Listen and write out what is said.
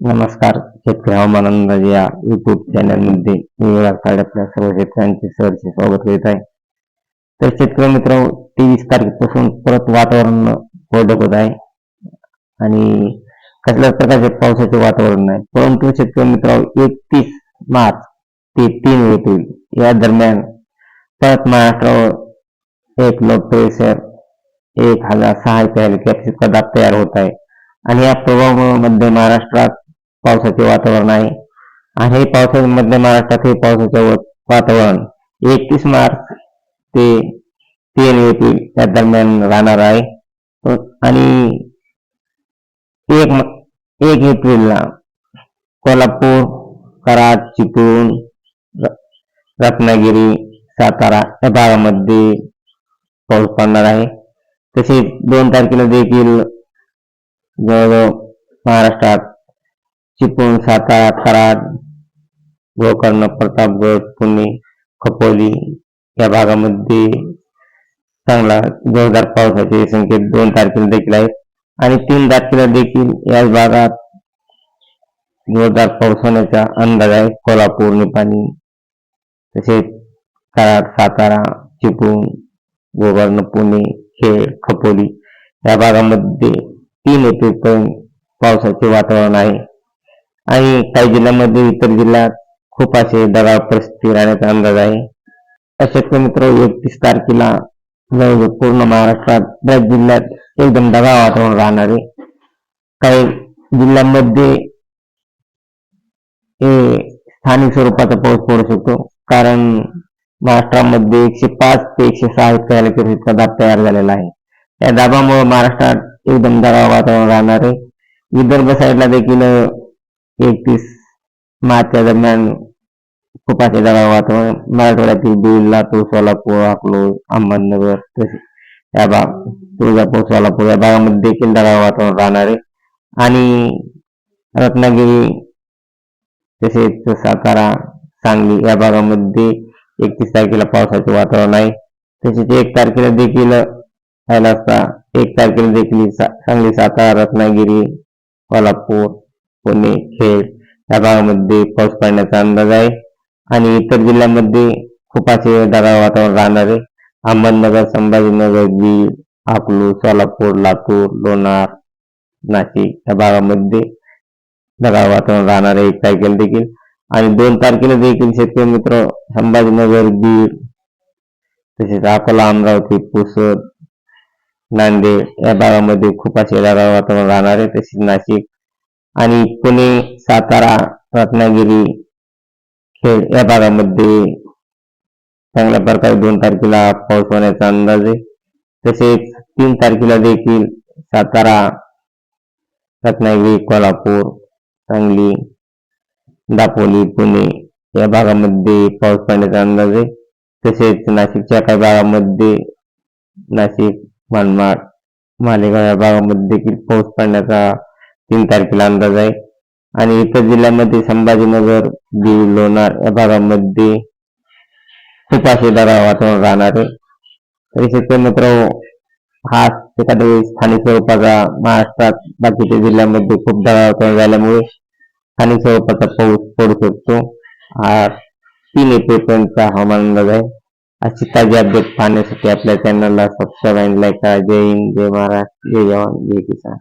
नमस्कार शेतकरी हवामान अंदाज या युट्यूब चॅनलमध्ये मी आपल्या सर्व शेतकऱ्यांचे सहर्ष स्वागत करीत आहे. तर शेतकरी मित्र तेवीस तारखेपासून परत वातावरण कोरडं होत आहे आणि कसल्याच प्रकारचे पावसाचे वातावरण नाही. परंतु शेतकरी मित्र एकतीस मार्च ते तीन एप्रिल या दरम्यान परत महाराष्ट्रावर एक लो प्रेशर एक हजार सहा कॅपॅसिटीचा दाब तयार होत आहे. आणि या प्रभावामुळे मध्य महाराष्ट्रात पावसाचे वातावरण आहे. आणि हे पावसाचे मध्य महाराष्ट्रात हे पावसाचे वातावरण एकतीस मार्च ते तीन एप्रिल या दरम्यान राहणार आहे. आणि एक एक एप्रिलला कोल्हापूर कराड चिपळूण र- रत्नागिरी सातारा या भागामध्ये पाऊस पडणार आहे. तसेच दोन तारखेला देखील जवळजवळ महाराष्ट्रात चिपळूण सातारा कराड गोकर्ण प्रतापगड पुणे खपोली या भागामध्ये चांगला जोरदार पावसाचे संकेत दोन तारखेला देखील आहेत आणि तीन तारखेला देखील याच भागात जोरदार पाऊस होण्याचा अंदाज आहे. कोल्हापूर निपाणी तसेच कराड सातारा चिपळूण गोकर्ण पुणे खेळ खपोली या भागामध्ये तीन एप्रिल पर्यंत पावसाचे वातावरण आहे. आणि काही जिल्ह्यामध्ये इतर जिल्ह्यात खूप असे दगाव परिस्थिती राहण्याचा अंदाज आहे. अशक्य मित्र एकतीस तारखेला जवळजवळ पूर्ण महाराष्ट्रात बऱ्याच जिल्ह्यात एकदम दगाव वातावरण राहणार आहे. काही जिल्ह्यांमध्ये हे स्थानिक स्वरूपाचा पाऊस पडू शकतो. कारण महाराष्ट्रामध्ये एकशे पाच ते एकशे सहा इतका इतका दाब तयार झालेला आहे. या दाबामुळे महाराष्ट्रात एकदम दगाव वातावरण राहणार आहे. विदर्भ साईडला देखील एकतीस मार्चच्या दरम्यान खूप असे वातावरण मराठवाड्यातील बीड लातूर सोलापूर अकलूज अहमदनगर तसे या भाग तुळजापूर सोलापूर या भागामध्ये देखील दगाव वातावरण राहणार आहे. आणि रत्नागिरी तसेच सातारा सांगली या भागामध्ये एकतीस तारखेला पावसाचे वातावरण आहे. तसेच एक तारखेला देखील राहिला असता एक तारखेला देखील सांगली सातारा रत्नागिरी कोल्हापूर पुणे खेड या भागामध्ये पाऊस पडण्याचा अंदाज आहे. आणि इतर जिल्ह्यांमध्ये खूप असे ढगाळ वातावरण राहणार आहे. अहमदनगर संभाजीनगर बीड आकलू सोलापूर लातूर लोणार नाशिक या भागामध्ये ढगाळ वातावरण राहणार आहे. एक देखील. आणि दोन तारखेला देखील शेतकरी मित्र संभाजीनगर बीड तसेच अकोला अमरावती पुसद नांदेड या भागामध्ये खूप असे ढगाळ वातावरण राहणार आहे. तसेच नाशिक आणि पुणे सातारा रत्नागिरी खेड या भागामध्ये चांगल्या प्रकारे दोन तारखेला पाऊस होण्याचा अंदाज आहे. तसेच तीन तारखेला देखील सातारा रत्नागिरी कोल्हापूर सांगली दापोली पुणे या भागामध्ये पाऊस पडण्याचा अंदाज आहे. तसेच नाशिकच्या काही भागामध्ये नाशिक मनमाड मालेगाव या भागामध्ये देखील पाऊस पडण्याचा तीन तारखेला अंदाज आहे. आणि इतर जिल्ह्यामध्ये संभाजीनगर बीड लोणार या भागामध्ये खूप असे दरा वातावरण राहणार आहे. तरी शेतकरी मित्र हा एखाद्या वेळेस स्थानिक स्वरूपाचा महाराष्ट्रात बाकीच्या जिल्ह्यामध्ये खूप दरा वातावरण झाल्यामुळे स्थानिक स्वरूपाचा पाऊस पडू शकतो. हा तीन एप्रिल पर्यंतचा हवामान अंदाज आहे. अशी ताजी अपडेट पाहण्यासाठी आपल्या चॅनलला सबस्क्राईब आणि लाईक करा. जय हिंद जय महाराष्ट्र जय जवान जय किसान.